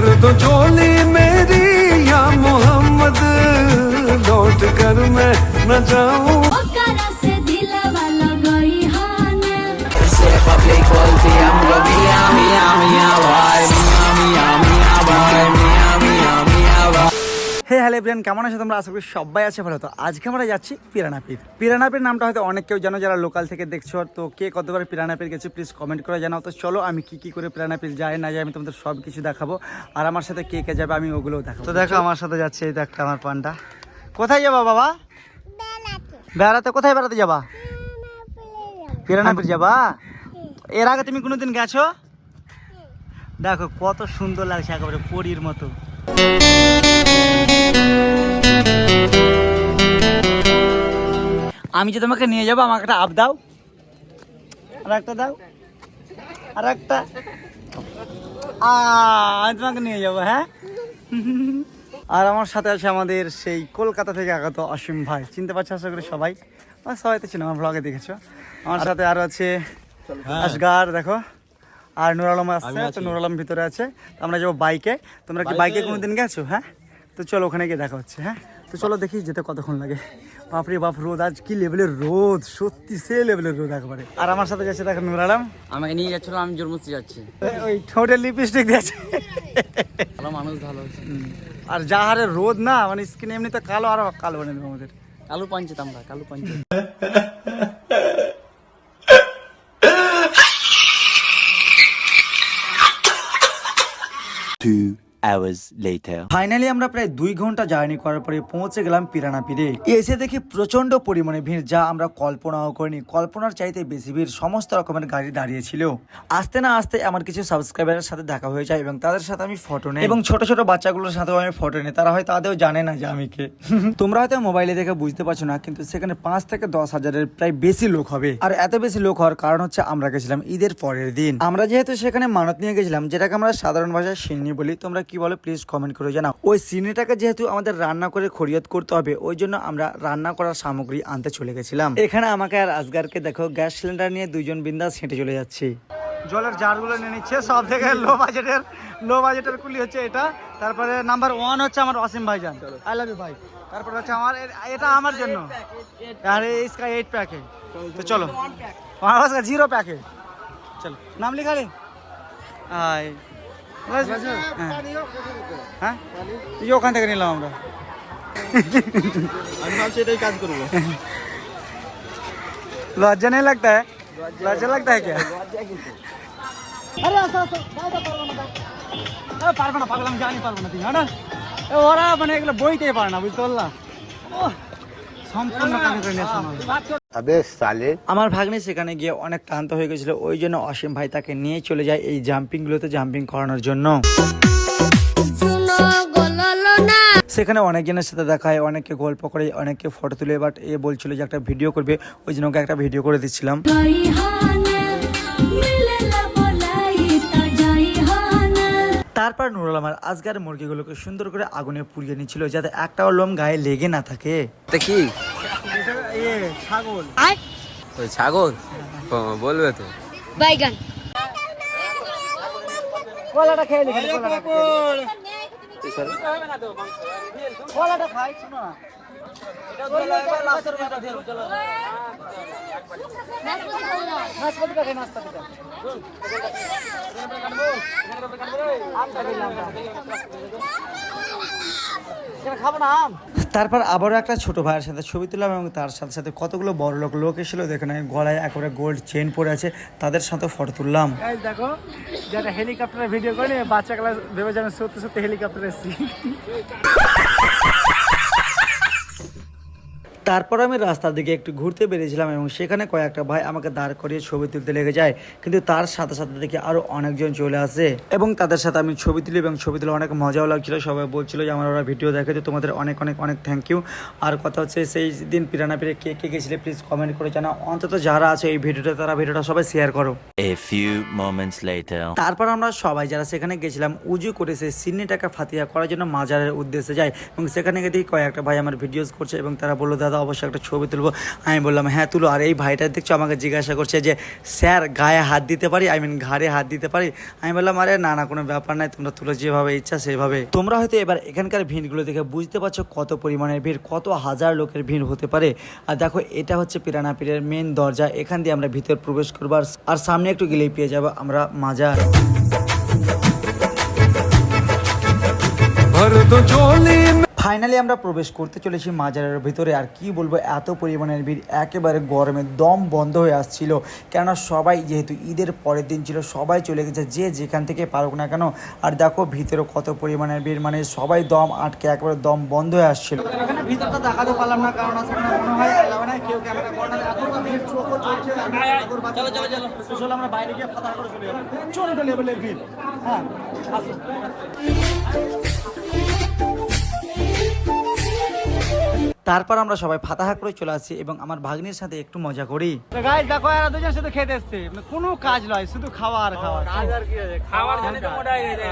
भर दो झोली मेरी या मोहम्मद लौट कर मैं न जाऊँ। ओकरा से दिलवा হে হ্যালো ব্রেন কেমন আছে তোমরা? আশা করি সবাই আছে ভালো। তো আজকে আমরা যাচ্ছি পিরানাপির। পিরানাপির নামটা হয়তো অনেক কেউ জানো যারা লোকাল থেকে দেখছ। তো কে কতবার পিরানাপির গেছে প্লিজ কমেন্ট করে জানাও। তো চলো আমি কি কি করে পিরানাপির যাই না যাই আমি তোমাদের সব কিছু দেখাবো। আর আমার সাথে কে কে যাবে আমি ওগুলোও দেখাবো। তো দেখো আমার সাথে যাচ্ছে এই একটা আমার পান্ডা কোথায় যাবা বাবা? বেড়াতে। কোথায় বেড়াতে যাবা? পিরানাপির যাবা? এর আগে তুমি কোনোদিন গেছো? দেখো কত সুন্দর লাগছে একেবারে পরীর মতো। আমি যে তোমাকে নিয়ে যাব আমাকে একটা আপ দাও। আর একটা দাও। আর একটা। আ, আমি তোমাকে নিয়ে যাব হ্যাঁ? আর আমার সাথে আছে আমাদের সেই কলকাতা থেকে আগত অসীম ভাই। চিনতে পারছ আশা করি সবাই? সবাই তো চিনো আমার ব্লগে দেখেছ। আমার সাথে আরও আছে আসগার দেখো। আর নুর আলম আসছে তো নুর আলম ভিতরে আছে। আমরা যাব বাইকে তোমরা কি বাইকে কোনোদিন গেছো হ্যাঁ? তো চলো ওখানে গিয়ে দেখা হচ্ছে হ্যাঁ? তো চলো দেখি যেতে কতক্ষণ লাগে। বাপরে বাপ রোদ আজ কি লেভেলের রোদ? সত্যি সে লেভেলের রোদ একবারে। আর আমার সাথে যাচ্ছে দেখো নুর আলম। আমাকে নিয়ে যাচ্ছিল আমি জন্মস্তি যাচ্ছি। ওই ঠোঁটে লিপস্টিক দিয়েছে ভালো মানুষ ভালো আছে আর যা হারে রোদ না মানে স্কিন এমনিতে কালো আরও কালো বানিয়ে দেবো আমাদের। কালু পাঞ্চিত আমরা কালো পাঞ্চিত hours later. ফাইনালি আমরা প্রায় দুই ঘণ্টা জার্নি করার পরে পৌঁছে গেলাম পিরানা পিরে। এসে দেখি প্রচণ্ড পরিমাণে ভিড়, যা আমরা কল্পনাও করিনি। কল্পনার চাইতে বেশি ভিড় সমস্ত রকমের গাড়ি দাঁড়িয়ে ছিল। আসতে না আসতে আমার কিছু সাবস্ক্রাইবারের সাথে দেখা হয়ে যায় এবং তাদের সাথে আমি ফটো নেই। এবং ছোট ছোট বাচ্চাগুলোর সাথেও আমি ফটো নিই। তারা হয়তো আদেও জানে না যে আমি কে। তোমরা হয়তো মোবাইলে দেখে বুঝতে পারছ না, কিন্তু সেখানে পাঁচ থেকে দশ হাজারের প্রায় বেশি লোক হবে। আর এত বেশি লোক হওয়ার কারণ হচ্ছে আমরা গেছিলাম ঈদের পরের দিন। আমরা যেহেতু সেখানে মানত নিয়ে গেছিলাম, যেটাকে আমরা সাধারণ ভাষায় সিন্নি বলি, তোমরা কি বলো? প্লিজ কমেন্ট করে জানাও। ওই সিনেটাকে যেহেতু আমাদের রান্না করে খরিয়ত করতে হবে ওই জন্য আমরা রান্না করার সামগ্রী আনতে চলে গেছিলাম। এখানে আমাকে আর আজগারকে দেখো গ্যাস সিলিন্ডার নিয়ে দুজন বিন্দাস হেঁটে চলে যাচ্ছি। জলের জারগুলো নিয়ে নিচ্ছে সব থেকে লো বাজেটের লো বাজেটের কুলি হচ্ছে এটা। তারপরে নাম্বার ওয়ান হচ্ছে আমার অসীম ভাইজান। আই লাভ ইউ ভাই তারপরে হচ্ছে আমার এটা আমার জন্য। আর এই স্কাই এইট প্যাকে তো চলো। আমার জিরো প্যাকে চলো নাম লিখালে আয়। হ্যাঁ এই ওখান থেকে নিলাম আমরা আমি ভাবছি এটাই কাজ করবো লজ্জা নেই লাগতা হ্যাঁ লজ্জা লাগতা হ্যাঁ আরে আসো আসো পারবো না পাগলাম জানি পারবো না তুমি হ্যাঁ ওরা মানে এগুলো বইতে পারে না বুঝতে পারলাম সম্পূর্ণ কাজ করে নিয়ে আমার ভাগ্নে সেখানে গিয়ে অনেক ক্লান্ত হয়ে গেছিল। ওই জন্য অসীম ভাই তাকে নিয়ে চলে যায় এই জাম্পিং গুলোতে জাম্পিং করানোর জন্য। সেখানে অনেকজনের সাথে দেখা হয় অনেকে গল্প করে অনেকে ফটো তুলে বাট এ বলছিল যে একটা ভিডিও করবে। ওই জন্য ওকে একটা ভিডিও করে দিচ্ছিলাম। তারপর নুরুল আমার আজগার মুরগিগুলোকে সুন্দর করে আগুনে পুড়িয়ে নিয়েছিল যাতে একটাও লোম গায়ে লেগে না থাকে। কি? ইয়ে, ছাগল। ওই ছাগল? বলবে তো। বাইগান। কলাটা খেয়ে নি কলাটা খাই শোনো তারপর আবারও একটা ছোট ভাইয়ের সাথে ছবি তুললাম এবং তার সাথে সাথে কতগুলো বড় লোক লোক এসেছিল। দেখে গলায় একেবারে গোল্ড চেন পরে আছে। তাদের সাথে ফটো তুললাম। দেখো, যারা হেলিকপ্টারে ভিডিও করে বাচ্চা ক্লাস ভেবে যাবে সত্যি সত্যি হেলিকপ্টারে এসেছি। তারপর আমি রাস্তার দিকে একটু ঘুরতে বেরিয়েছিলাম এবং সেখানে কয়েকটা ভাই আমাকে দাঁড় করিয়ে ছবি তুলতে লেগে যায়। কিন্তু তার সাথে সাথে দেখি আরও অনেকজন চলে আসে এবং তাদের সাথে আমি ছবি তুলি এবং ছবি তুলে অনেক মজাও লাগছিল। সবাই বলছিল যে আমার ওরা ভিডিও দেখে তো তোমাদের অনেক অনেক অনেক থ্যাংক ইউ আর কথা হচ্ছে সেই দিন পিরানা পিরে কে কে গেছিলে প্লিজ কমেন্ট করে জানা অন্তত যারা আছে এই ভিডিওটা তারা ভিডিওটা সবাই শেয়ার করো। A few moments later. তারপর আমরা সবাই যারা সেখানে গেছিলাম উজু করে সেই সিন্নিটাকে ফাতিয়া করার জন্য মাজারের উদ্দেশ্যে যাই। এবং সেখানে গিয়ে দেখি কয়েকটা ভাই আমার ভিডিওস করছে এবং তারা বলল দাদা দাদা অবশ্যই একটা ছবি তুলবো আমি বললাম হ্যাঁ তুলো আর এই ভাইটা দেখছো আমাকে জিজ্ঞাসা করছে যে স্যার গায়ে হাত দিতে পারি আই মিন ঘাড়ে হাত দিতে পারি আমি বললাম আরে না না কোনো ব্যাপার নাই তোমরা তুলো যেভাবে ইচ্ছা সেভাবে তোমরা হয়তো এবার এখানকার ভিড়গুলো দেখে বুঝতে পারছো কত পরিমাণের ভিড় কত হাজার লোকের ভিড় হতে পারে আর দেখো এটা হচ্ছে পিরানা পীরের মেন দরজা এখান দিয়ে আমরা ভিতর প্রবেশ করবো আর- আর সামনে একটু গেলেই পেয়ে যাবো আমরা মাজার भर दो झोली में ফাইনালি আমরা প্রবেশ করতে চলেছি মাজারের ভিতরে। আর কি বলব এত পরিমাণের ভিড় একেবারে গরমে দম বন্ধ হয়ে আসছিল। কেননা সবাই যেহেতু ঈদের পরের দিন ছিল সবাই চলে গেছে যে যেখান থেকে পারুক না কেন। আর দেখো ভিতরে কত পরিমাণের ভিড় মানে সবাই দম আটকে একেবারে দম বন্ধ হয়ে আসছিল। এখানে ভিতরটা দেখাতে পারলাম না কারণ আছে মনে হয় মানে কেউ ক্যামেরা করে না। এতটা ভিড় চোখও চলছে চলো চলো চলো আমরা বাইরে গিয়ে কথা করে চলে যাব। প্রচণ্ড লেভেলের ভিড়। হ্যাঁ আসুন তারপর আমরা সবাই ফাতাহা করে চলে আসি এবং আমার ভাগ্নির সাথে একটু মজা করি। গাইস দেখো এরা দুজন শুধু খেতে এসছে। মানে কোনো কাজ নয় শুধু খাওয়া আর খাওয়া। কাজ আর কি আছে? খাওয়ার জন্য তো মোটা হয়ে গেছে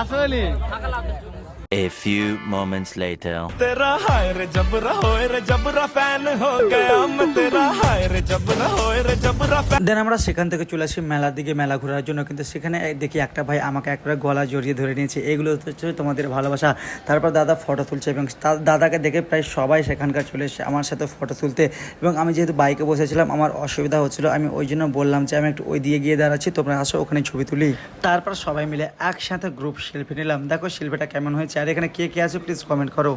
আসলে A few moments later. तेरा हाय रे जबरा होए रे जबरा फैन हो गया मैं तेरा हाय रे जबरा होए रे जबरा फैन দেন আমরা সেখান থেকে চলে আসি মেলার দিকে মেলা ঘোরার জন্য কিন্তু সেখানে এক- দেখি একটা ভাই আমাকে একবারে গলা জড়িয়ে ধরে নিয়েছে এগুলো হচ্ছে তোমাদের ভালোবাসা তারপর দাদা ফটো তুলছে এবং তার দাদাকে দেখে প্রায় সবাই সেখানকার চলে এসে আমার সাথে ফটো তুলতে এবং আমি যেহেতু বাইকে বসেছিলাম আমার অসুবিধা হচ্ছিল আমি ওই জন্য বললাম যে আমি একটু ওই দিয়ে গিয়ে দাঁড়াচ্ছি তোমরা আসো ওখানে ছবি তুলি তারপর সবাই মিলে একসাথে গ্রুপ সেলফি নিলাম দেখো সেলফিটা কেমন হয়েছে আর এখানে কে কে আছে প্লিজ কমেন্ট করো।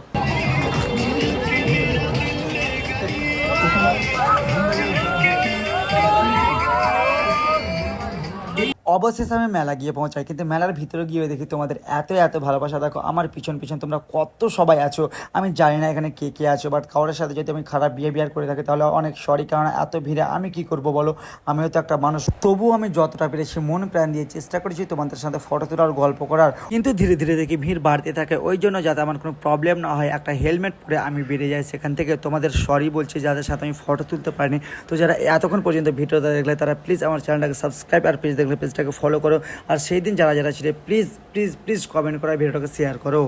অবশেষে আমি মেলা গিয়ে পৌঁছাই। কিন্তু মেলার ভিতরে গিয়ে দেখি তোমাদের এত এত ভালোবাসা। দেখো, আমার পিছন পিছন তোমরা কত সবাই আছো। আমি জানি না এখানে কে কে আছো বাট কারোর সাথে যদি আমি খারাপ বিহেভিয়ার করে থাকি, তাহলে অনেক সরি কারণ এত ভিড়ে আমি কি করব বলো? আমিও তো একটা মানুষ। তবুও আমি যতটা পেরেছি মন প্রাণ দিয়ে চেষ্টা করেছি তোমাদের সাথে ফটো তোলার, গল্প করার। কিন্তু ধীরে ধীরে দেখি ভিড় বাড়তে থাকে। ওই জন্য যাতে আমার কোনো প্রবলেম না হয়, একটা হেলমেট পরে আমি বেরিয়ে যাই। সেখান থেকে তোমাদের সরি বলছি, যাদের সাথে আমি ফটো তুলতে পারিনি। তো যারা এতক্ষণ পর্যন্ত ভিডিওটা দেখলে, তারা প্লিজ আমার চ্যানেলটাকে সাবস্ক্রাইব আর পেজ দেখলে পেজটাকে ফলো করো। আর সেই দিন যারা যারা ছিল প্লিজ প্লিজ প্লিজ কমেন্ট করো ভিডিওটাকে শেয়ার করো।